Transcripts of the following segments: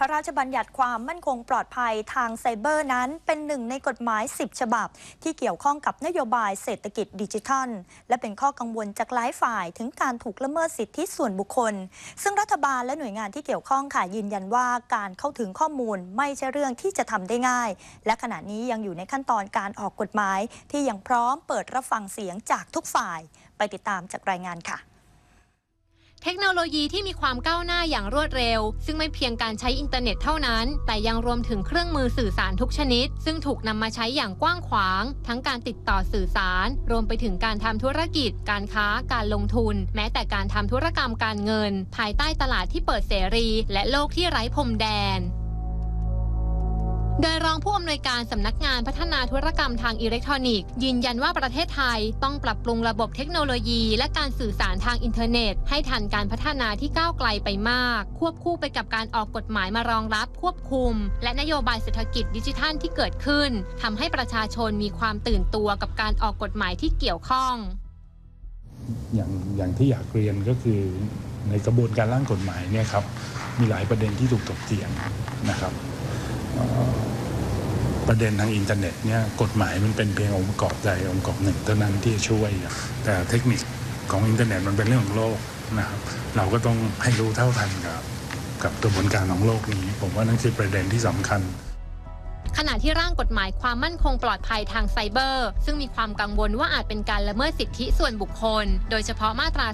พระราชบัญญัติความมั่นคงปลอดภัยทางไซเบอร์นั้น เป็นหนึ่งในกฎหมาย 10 ฉบับ ที่เกี่ยวข้องกับนโยบายเศรษฐกิจดิจิทัล และเป็นข้อกังวลจากหลายฝ่ายถึงการถูกละเมิดสิทธิส่วนบุคคล ซึ่งรัฐบาลและหน่วยงานที่เกี่ยวข้องค่ะยืนยันว่าการเข้าถึงข้อมูลไม่ใช่เรื่องที่จะทำได้ง่าย และขณะนี้ยังอยู่ในขั้นตอนการออกกฎหมาย ที่ยังพร้อมเปิดรับฟังเสียงจากทุกฝ่าย ไปติดตามจากรายงานค่ะ เทคโนโลยีที่มีความก้าวหน้าอย่างรวดเร็ว ซึ่งไม่เพียงการใช้อินเทอร์เน็ตเท่านั้น แต่ยังรวมถึงเครื่องมือสื่อสารทุกชนิด ซึ่งถูกนำมาใช้อย่างกว้างขวาง ทั้งการติดต่อสื่อสาร รวมไปถึงการทำธุรกิจ การค้า การลงทุน แม้แต่การทำธุรกรรมการเงิน ภายใต้ตลาดที่เปิดเสรี และโลกที่ไร้พรมแดน โดยรองผู้อำนวยการสำนักงานพัฒนาธุรกรรมทางอิเล็กทรอนิกส์ ยืนยันว่าประเทศไทยต้องปรับปรุงระบบเทคโนโลยี และการสื่อสารทางอินเทอร์เน็ต ให้ทันการพัฒนาที่ก้าวไกลไปมาก ควบคู่ไปกับการออกกฎหมายมารองรับควบคุม และนโยบายเศรษฐกิจดิจิทัลที่เกิดขึ้นทำให้ประชาชนมีความตื่นตัวกับการออกกฎหมายที่เกี่ยวข้อง อย่างอย่างที่อยากเรียนก็คือในกระบวนการร่างกฎหมายเนี่ยครับมีหลายประเด็นที่ถูกถกเถียงนะครับ ประเด็นทางอินเทอร์เน็ตเนี่ยกฎหมายมันเป็นเพียงองค์ประกอบใจองค์ประกอบหนึ่งเท่านั้นที่จะช่วย แต่เทคนิคของอินเทอร์เน็ตมันเป็นเรื่องของโลกนะครับเราก็ต้องให้รู้เท่าทันกับกับกระบวนการของโลกนี้ ผมว่านั่นคือประเด็นที่สำคัญ ขณะที่ร่างกฎหมายความมั่นคงปลอดภัยทางไซเบอร์ ซึ่งมีความกังวลว่าอาจเป็นการละเมิดสิทธิส่วนบุคคล โดยเฉพาะมาตรา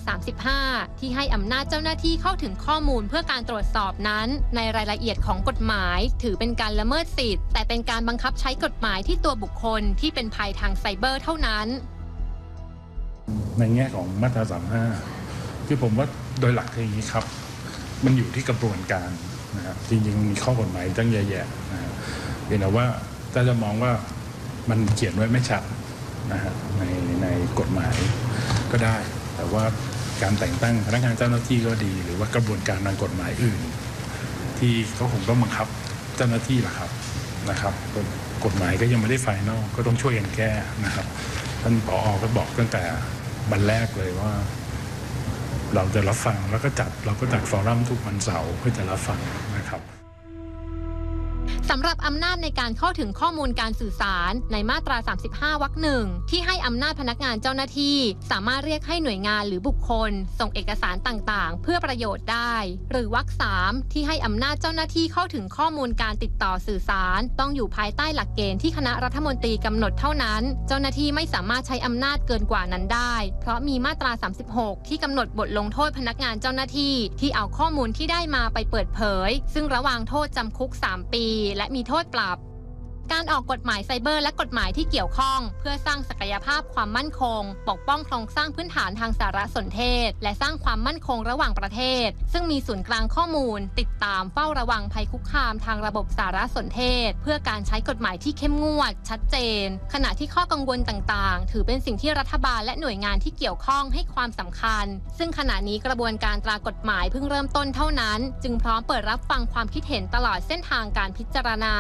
35 ที่ให้อำนาจเจ้าหน้าที่เข้าถึงข้อมูลเพื่อการตรวจสอบนั้น ในรายละเอียดของกฎหมาย ถือเป็นการละเมิดสิทธิ์แต่เป็นการบังคับใช้กฎหมายที่ตัวบุคคลที่เป็นภัยทางไซเบอร์เท่านั้น ในแง่ของมาตราสามห้าคือผมว่าโดยหลักคืออย่างนี้ครับ มันอยู่ที่กระบวนการนะครับจริงๆมีข้อกฎหมายตั้งเยอะแยะนะ เพียงแต่ว่าถ้าจะมองว่ามันเขียนไว้ไม่ชัดนะฮะในในกฎหมายก็ได้ แต่ว่าการแต่งตั้งพนักงานเจ้าหน้าที่ก็ดี หรือว่ากระบวนการทางกฎหมายอื่น ที่เขาคงต้องบังคับเจ้าหน้าที่แหละครับนะครับกฎหมายก็ยังไม่ได้ไฟนอลก็ต้องช่วยกันแก้นะครับท่านผอก็บอกตั้งแต่บันแรกเลยว่า เราจะรับฟังแล้วก็จัดเราก็จัดฟอรัมทุกวันเสาร์เพื่อจะรับฟังนะครับำหรับอำนาจในการเข้าถึงข้อมูลการสื่อสารในมาตรา 35 วรรคหนึ่งที่ให้อำนาจพนักงานเจ้าหน้าที่ สามารถเรียกให้หน่วยงานหรือบุคคล ส่งเอกสารต่างๆ เพื่อประโยชน์ได้ หรือวรรคสามที่ให้อำนาจเจ้าหน้าที่เข้าถึงข้อมูลการติดต่อสื่อสาร ต้องอยู่ภายใต้หลักเกณฑ์ที่คณะรัฐมนตรีกำหนดเท่านั้น เจ้าหน้าที่ไม่สามารถใช้อำนาจเกินกว่านั้นได้ เพราะมีมาตรา 36 ที่กำหนดบทลงโทษพนักงานเจ้าหน้าที่ ที่เอาข้อมูลที่ได้มาไปเปิดเผย ซึ่งระวางโทษจำคุก 3 ปี และมีโทษปรับ การออกกฎหมายไซเบอร์และกฎหมายที่เกี่ยวข้อง เพื่อสร้างศักยภาพความมั่นคง ปกป้องโครงสร้างพื้นฐานทางสารสนเทศ และสร้างความมั่นคงระหว่างประเทศ ซึ่งมีศูนย์กลางข้อมูล ติดตามเฝ้าระวังภัยคุกคามทางระบบสารสนเทศ เพื่อการใช้กฎหมายที่เข้มงวด ชัดเจน ขณะที่ข้อกังวลต่างๆ ถือเป็นสิ่งที่รัฐบาลและหน่วยงานที่เกี่ยวข้องให้ความสำคัญ ซึ่งขณะนี้กระบวนการตรากฎหมายเพิ่งเริ่มต้นเท่านั้น จึงพร้อมเปิดรับฟังความคิดเห็นตลอดเส้นทางการพิจารณา